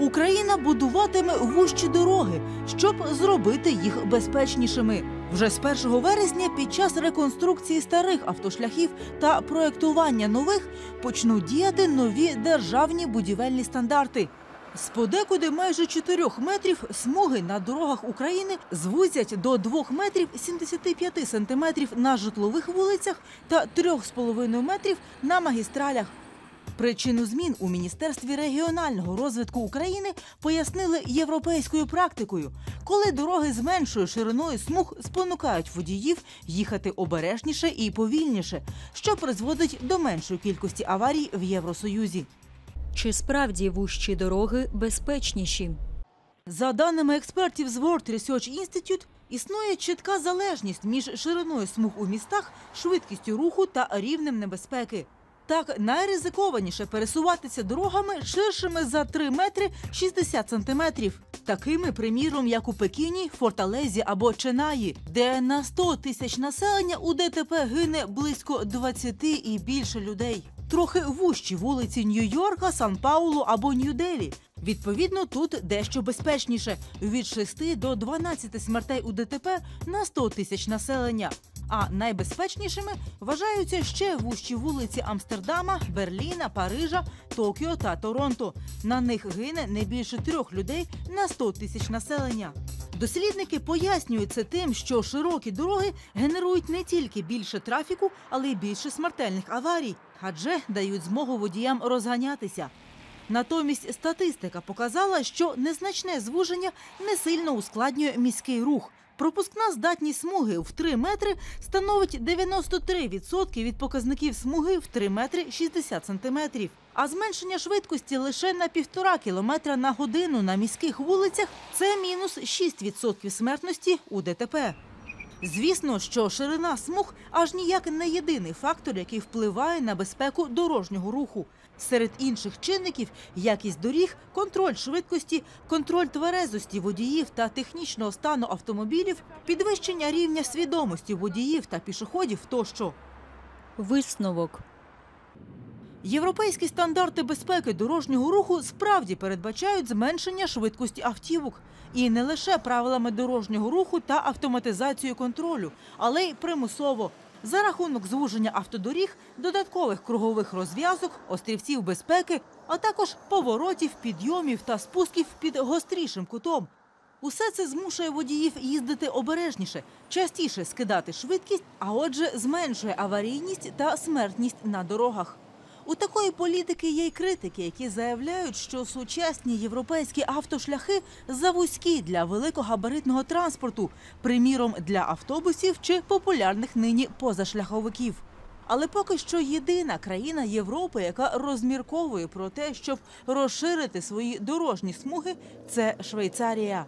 Україна будуватиме вущі дороги, щоб зробити їх безпечнішими. Вже з 1 вересня під час реконструкції старих автошляхів та проектування нових почнуть діяти нові державні будівельні стандарти. З подекуди майже 4 метрів смуги на дорогах України звузять до 2 метрів 75 сантиметрів на житлових вулицях та 3,5 метрів на магістралях. Причину змін у Міністерстві регіонального розвитку України пояснили європейською практикою, коли дороги з меншою шириною смуг спонукають водіїв їхати обережніше і повільніше, що призводить до меншої кількості аварій в Євросоюзі. Чи справді вущі дороги безпечніші? За даними експертів з World Research Institute, існує чітка залежність між шириною смуг у містах, швидкістю руху та рівнем небезпеки. Так, найризикованіше пересуватися дорогами ширшими за 3 метри 60 сантиметрів. Такими, приміром, як у Пекіні, Форталезі або Ченаї, де на 100 тисяч населення у ДТП гине близько 20 і більше людей. Трохи вущі вулиці Нью-Йорка, Сан-Паулу або Нью-Делі. Відповідно, тут дещо безпечніше від 6 до 12 смертей у ДТП на 100 тисяч населення. А найбезпечнішими вважаються ще вущі вулиці Амстердама, Берліна, Парижа, Токіо та Торонто. На них гине не більше трьох людей на 100 тисяч населення. Дослідники пояснюють це тим, що широкі дороги генерують не тільки більше трафіку, але й більше смертельних аварій, адже дають змогу водіям розганятися. Натомість статистика показала, що незначне звуження не сильно ускладнює міський рух. Пропускна здатність смуги в 3 метри становить 93% від показників смуги в 3 метри 60 сантиметрів. А зменшення швидкості лише на півтора кілометра на годину на міських вулицях це мінус 6% смертності у ДТП. Звісно, що ширина смуг аж ніяк не єдиний фактор, який впливає на безпеку дорожнього руху. Серед інших чинників якість доріг, контроль швидкості, контроль тверезості водіїв та технічного стану автомобілів, підвищення рівня свідомості водіїв та пішоходів тощо. Висновок. Європейські стандарти безпеки дорожнього руху справді передбачають зменшення швидкості автівок. І не лише правилами дорожнього руху та автоматизацією контролю, але й примусово. За рахунок звуження автодоріг, додаткових кругових розв'язок, острівців безпеки, а також поворотів, підйомів та спусків під гострішим кутом. Усе це змушує водіїв їздити обережніше, частіше скидати швидкість, а отже, зменшує аварійність та смертність на дорогах. У такої політики є й критики, які заявляють, що сучасні європейські автошляхи завузькі для великогабаритного транспорту, приміром для автобусів чи популярних нині позашляховиків. Але поки що єдина країна Європи, яка розмірковує про те, щоб розширити свої дорожні смуги, це Швейцарія.